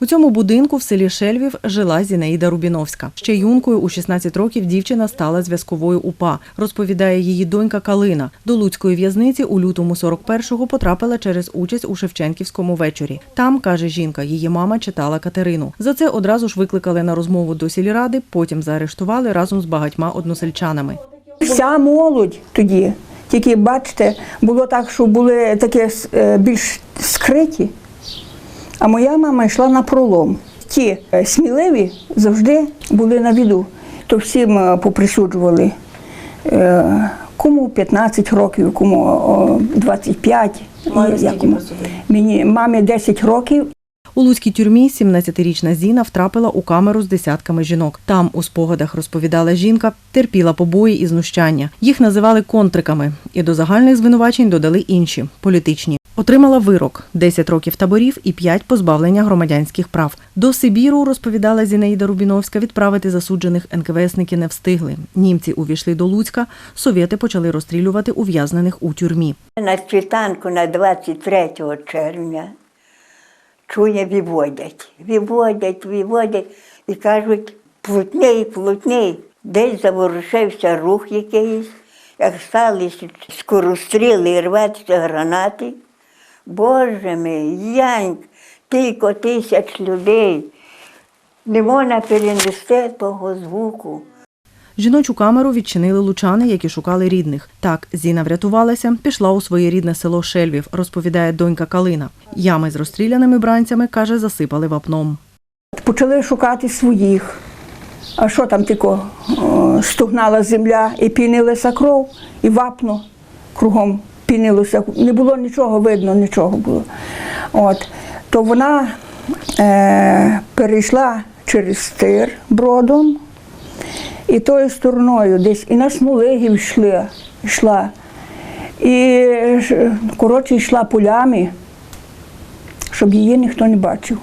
У цьому будинку в селі Шельвів жила Зінаїда Рубіновська. Ще юнкою у 16 років дівчина стала зв'язковою УПА, розповідає її донька Калина. До Луцької в'язниці у лютому 41-го потрапила через участь у Шевченківському вечорі. Там, каже жінка, її мама читала Катерину. За це одразу ж викликали на розмову до сільради, потім заарештували разом з багатьма односельчанами. Вся молодь тоді, тільки бачите, було так, що були такі е, більш скриті, а моя мама йшла на пролом. Ті е, сміливі завжди були на віду, то всім е, поприсуджували. Е, Кому 15 років, кому 25. Мамі скільки Мені мамі 10 років, У Луцькій тюрмі 17-річна Зіна втрапила у камеру з десятками жінок. Там у спогадах розповідала жінка, терпіла побої і знущання. Їх називали контриками, і до загальних звинувачень додали інші політичні. Отримала вирок 10 років таборів і 5 позбавлення громадянських прав. До Сибіру, розповідала Зінаїда Рубіновська, відправити засуджених НКВСники не встигли. Німці увійшли до Луцька, совєти почали розстрілювати ув'язнених у тюрмі. На світанку на 23 червня чує, виводять. Виводять, виводять і кажуть, плутней, плутней. Десь заворушився рух якийсь, як стали скоростріли і рветься гранати. Боже мій, яньк, кілька тисяч людей. Не можна перенести того звуку. Жіночу камеру відчинили лучани, які шукали рідних. Так, Зіна врятувалася, пішла у своє рідне село Шельвів, розповідає донька Калина. Ями з розстріляними бранцями, каже, засипали вапном. почали шукати своїх. А що там тако? О, Стугнала земля і пінилася кров, і вапно кругом пінилося. Не було нічого видно, нічого було. От. То вона е, перейшла через стир бродом і тою стороною десь і на Смолигів йшли, йшла. І коротше йшла полями, щоб її ніхто не бачив.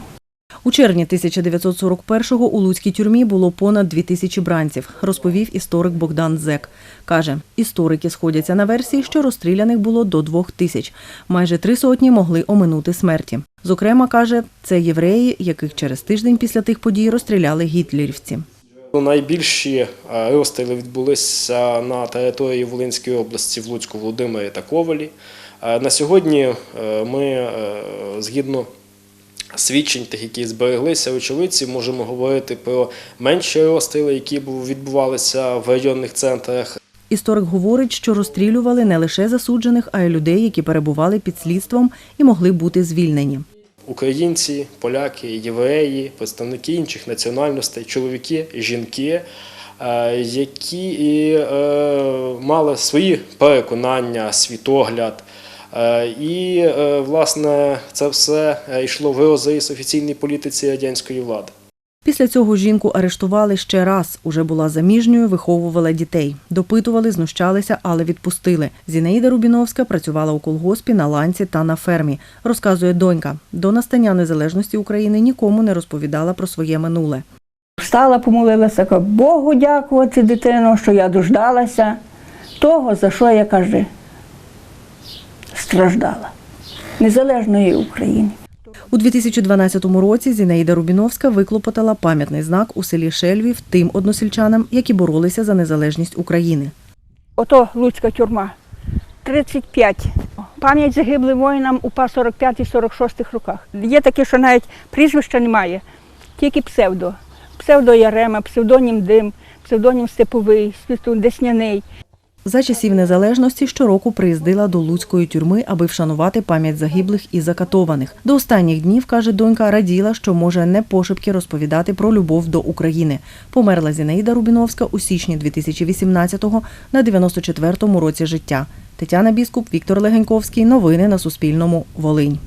У червні 1941-го у Луцькій тюрмі було понад дві тисячі бранців, розповів історик Богдан Зек. Каже, історики сходяться на версії, що розстріляних було до двох тисяч. Майже три сотні могли оминути смерті. Зокрема, каже, це євреї, яких через тиждень після тих подій розстріляли гітлерівці. Найбільші е, розстріли відбулися на території Волинської області в Луцьку, Володимирі та Ковалі. Е, На сьогодні е, ми, згідно свідчень, тих, які збереглися очевидці, можемо говорити про менші розстріли, які відбувалися в районних центрах. Історик говорить, що розстрілювали не лише засуджених, а й людей, які перебували під слідством і могли бути звільнені. Українці, поляки, євреї, представники інших національностей, чоловіки, жінки, е, які і, е, мали свої переконання, світогляд. Е, І, е, власне, це все е, йшло в розріз офіційній політиці радянської влади. Після цього жінку арештували ще раз. Уже була заміжньою, виховувала дітей. Допитували, знущалися, але відпустили. Зінаїда Рубіновська працювала у колгоспі, на ланці та на фермі. Розказує донька. До настання незалежності України нікому не розповідала про своє минуле. Встала, помолилася, каже, Богу дякувати, дитино, що я дождалася того, за що я каже, страждала. Незалежної України. У 2012 році Зінаїда Рубіновська виклопотала пам'ятний знак у селі Шельвів тим односельчанам, які боролися за незалежність України. Ото Луцька тюрма. 35. Пам'ять загиблим воїнам УПА 45-46 роках. Є таке, що навіть прізвища немає, тільки псевдо. Псевдо Ярема, псевдонім Дим, псевдонім Степовий, Світун Десняний. За часів незалежності щороку приїздила до Луцької тюрми, аби вшанувати пам'ять загиблих і закатованих. До останніх днів, каже донька, раділа, що може не пошепки розповідати про любов до України. Померла Зінаїда Рубіновська у січні 2018-го на 94-му році життя. Тетяна Біскуп, Віктор Легеньковський. Новини на Суспільному. Волинь.